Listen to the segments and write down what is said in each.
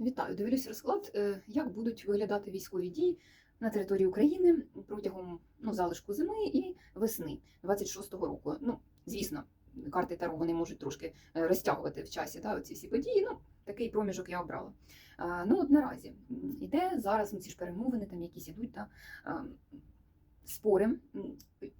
Вітаю, дивлюсь розклад, е, як будуть виглядати військові дії на території України протягом ну, залишку зими і весни 26-го року. Ну, звісно, карти Таро вони можуть трошки е, розтягувати в часі да, ці всі події. Ну, такий проміжок я обрала. Ну, от наразі іде зараз ну, ці ж перемовини, там якісь ідуть, да, спори,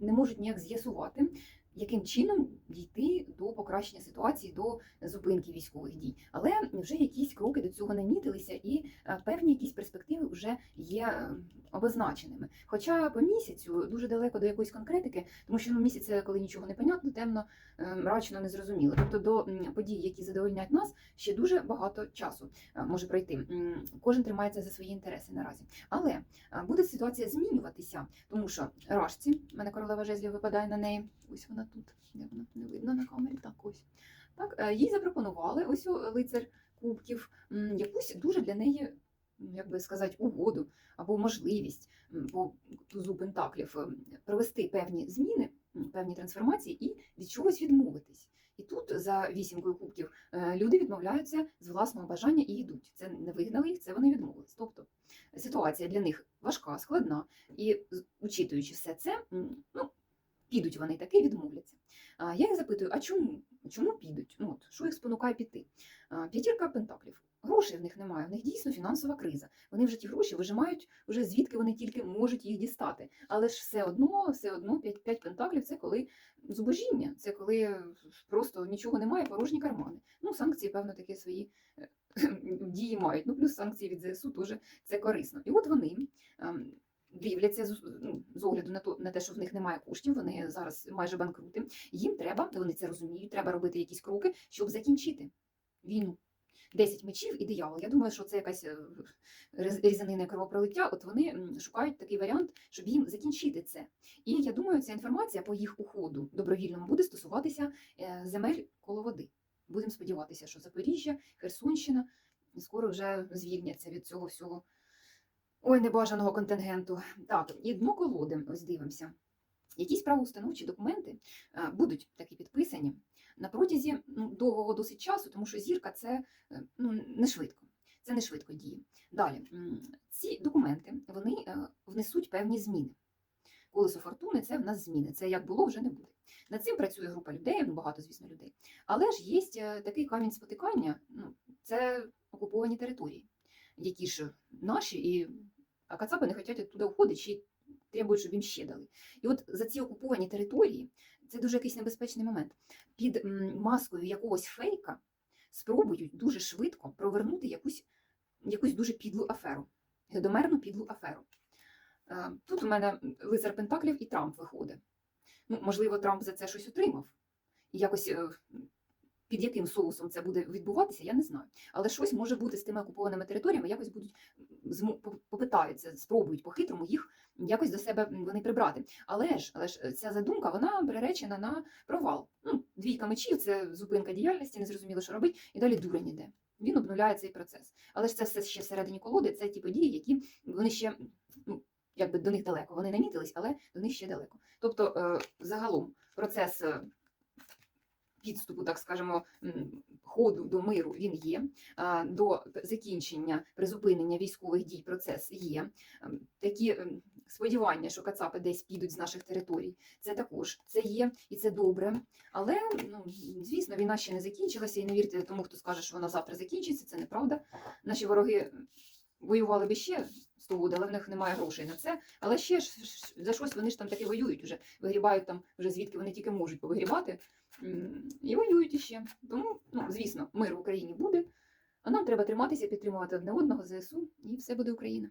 не можуть ніяк з'ясувати, яким чином дійти до покращення ситуації, до зупинки військових дій. Але вже якісь кроки до цього намітилися, і е, певні якісь перспективи вже є е, обозначеними. Хоча по місяцю дуже далеко до якоїсь конкретики, тому що ну, місяць коли нічого не понятно, темно, е, мрачно, незрозуміло. Тобто до подій, які задовольняють нас, ще дуже багато часу може пройти. Кожен тримається за свої інтереси наразі. Але буде ситуація змінюватися, тому що рашці, мене королева жезлів випадає на неї. Ось вона тут, де не видно на камері. Так, ось так. е, Їй запропонували ось лицар кубків, якусь дуже для неї. м, Як би сказати, угоду або можливість по тузу пентаклів провести певні зміни, певні трансформації і від чогось відмовитись. І тут за вісімкою кубків е, люди відмовляються з власного бажання і йдуть. Це не вигнали їх, це вони відмовились. Тобто ситуація для них важка, складна, і учитуючи все це, ну підуть вони таки відмовляться. Я їх запитую: а чому? Чому підуть? Ну от що їх спонукає піти? П'ятірка пентаклів. Грошей в них немає, в них дійсно фінансова криза. Вони вже ті гроші вижимають вже звідки вони тільки можуть їх дістати. Але ж все одно, все одно п'ять, п'ять пентаклів це коли зубожіння, це коли просто нічого немає, порожні кармани. Ну, санкції, певно, такі свої е, дії мають. Ну, плюс санкції від ЗСУ теж це корисно. І от вони. Дивляться з, ну, з огляду на то на те, що в них немає коштів, вони зараз майже банкрути. Їм треба, вони це розуміють, треба робити якісь кроки, щоб закінчити війну. Десять мечів і диявол. Я думаю, що це якась е, різанина кровопролиття. От вони шукають такий варіант, щоб їм закінчити це. І я думаю, ця інформація по їх уходу добровільному буде стосуватися е, земель коло води. Будемо сподіватися, що Запоріжжя, Херсонщина скоро вже звільняться від цього всього. Ой, небажаного контингенту. Так, і дно колоди, ось дивимося. Якісь правоустановчі документи е, будуть такі підписані на протязі ну, довгого досить часу, тому що зірка це е, ну, не швидко. Це не швидко діє. Далі, ці документи вони е, внесуть певні зміни. Колесо фортуни це в нас зміни. Це як було, вже не буде. Над цим працює група людей, ну багато, звісно, людей. Але ж є такий камінь спотикання, ну, це окуповані території, які ж наші, і а кацапи не хочуть оттуда уходити, ще требують, щоб їм ще дали. І от за ці окуповані території це дуже якийсь небезпечний момент. Під маскою якогось фейка спробують дуже швидко провернути якусь, якусь дуже підлу аферу, гедомерну підлу аферу. Е, Тут у мене лицар Пентаклів і Трамп виходить. Ну, можливо, Трамп за це щось отримав. І якось е, під яким соусом це буде відбуватися, я не знаю. Але щось може бути з тими окупованими територіями, якось будуть попитаються, спробують по-хитрому їх якось до себе вони прибрати. Але ж, але ж е, ця задумка вона приречена на провал. Ну, двійка мечів це зупинка діяльності, незрозуміло, що робить, і далі дурень іде. Він обнуляє цей процес. Але ж це все ще всередині колоди, це ті події, які вони ще ну, якби до них далеко. Вони намітились, але до них ще далеко. Тобто, е, загалом процес. Підступу, так скажемо, ходу до миру він є. До закінчення призупинення військових дій процес є. Ем, Такі ем, сподівання, що кацапи десь підуть з наших територій, це також це є і це добре. Але ну звісно, війна ще не закінчилася, і не вірте тому, хто скаже, що вона завтра закінчиться. Це неправда. Наші вороги воювали би ще 100 років, але в них немає грошей на це. Але ще ж за щось вони ж там таки воюють уже, вигрібають там вже звідки вони тільки можуть повигрібати. І воюють іще. Тому, ну, звісно, мир в Україні буде. А нам треба триматися, підтримувати одне одного ЗСУ, і все буде Україна.